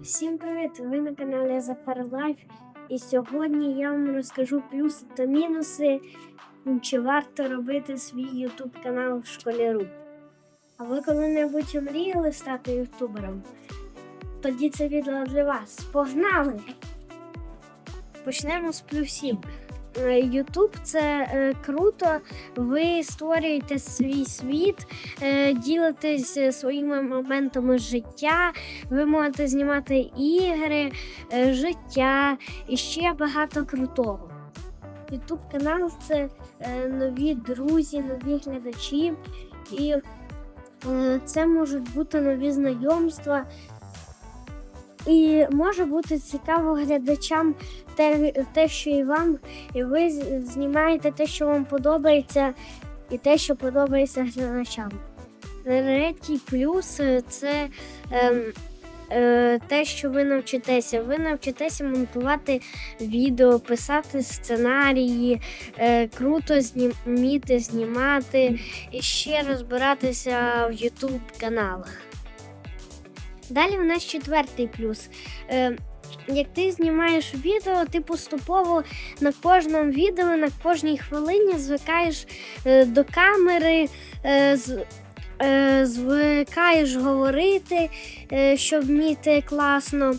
Всім привіт! Ви на каналі Лайф. І сьогодні я вам розкажу плюси та мінуси, чи варто робити свій YouTube канал в школяру. А ви коли-небудь мріяли стати ютубером? Тоді це відео для вас. Погнали! Почнемо з плюсів. Ютуб це е, круто. Ви створюєте свій світ, е, ділитесь е, своїми моментами життя. Ви можете знімати ігри, е, життя і ще багато крутого. Ютуб канал це е, нові друзі, нові глядачі, і е, це можуть бути нові знайомства. І може бути цікаво глядачам те, те, що і вам, і ви знімаєте те, що вам подобається, і те, що подобається глядачам. Третій плюс е, це ем, е, те, що ви навчитеся. Ви навчитеся монтувати відео, писати сценарії, е, круто знім, вміти знімати і ще розбиратися в YouTube каналах. Далі у нас четвертий плюс. Е, як ти знімаєш відео, ти поступово на кожному відео, на кожній хвилині звикаєш е, до камери, е, звикаєш говорити, щоб вміти класно.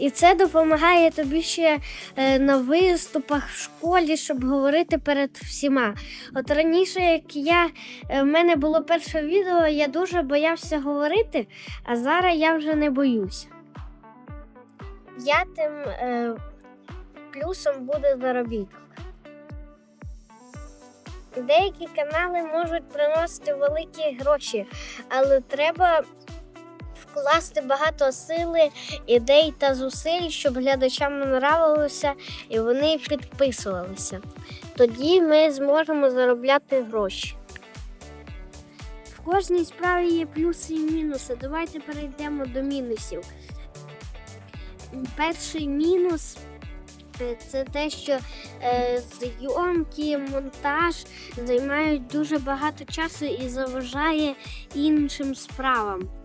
І це допомагає тобі ще е, на виступах в школі, щоб говорити перед всіма. От раніше, як я, е, в мене було перше відео, я дуже боявся говорити, а зараз я вже не боюся. П'ятим е, плюсом буде заробіток. Деякі канали можуть приносити великі гроші, але треба вкласти багато сили, ідей та зусиль, щоб глядачам нравилося і вони підписувалися. Тоді ми зможемо заробляти гроші. В кожній справі є плюси і мінуси. Давайте перейдемо до мінусів. Перший мінус це те, що е, зйомки, монтаж займають дуже багато часу і заважає іншим справам.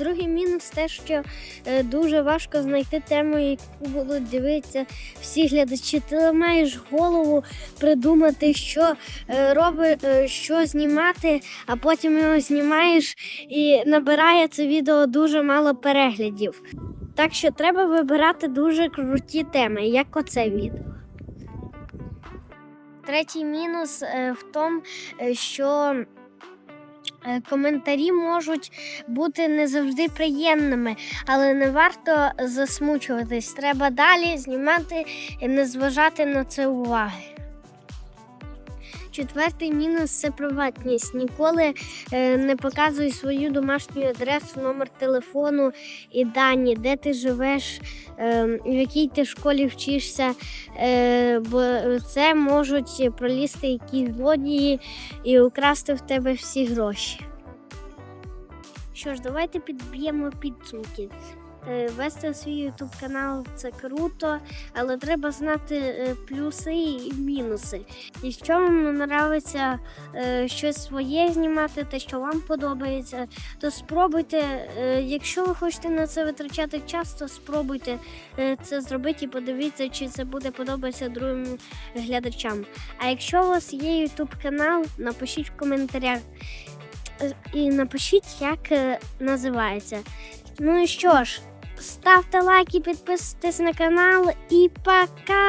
Другий мінус те, що е, дуже важко знайти тему, яку будуть дивитися всі глядачі. Ти маєш голову придумати, що е, робить, е, що знімати, а потім його знімаєш і набирає це відео дуже мало переглядів. Так що треба вибирати дуже круті теми, як оце відео. Третій мінус в тому, що коментарі можуть бути не завжди приємними, але не варто засмучуватись. Треба далі знімати і не зважати на це уваги. Четвертий мінус це приватність. Ніколи е, не показуй свою домашню адресу, номер телефону і дані, де ти живеш, е, в якій ти школі вчишся, е, бо це можуть пролізти якісь злодії і украсти в тебе всі гроші. Що ж, давайте підб'ємо підсумки. Е, Вести свій YouTube канал це круто, але треба знати е, плюси і мінуси. Якщо вам подобається е, щось своє знімати, те, що вам подобається, то спробуйте. Якщо ви хочете на це витрачати час, то спробуйте це зробити і подивіться, чи це буде подобатися другим глядачам. А якщо у вас є YouTube канал, напишіть в коментарях і напишіть, як називається. Ну і що ж, ставте лайки, підписуйтесь на канал і пока!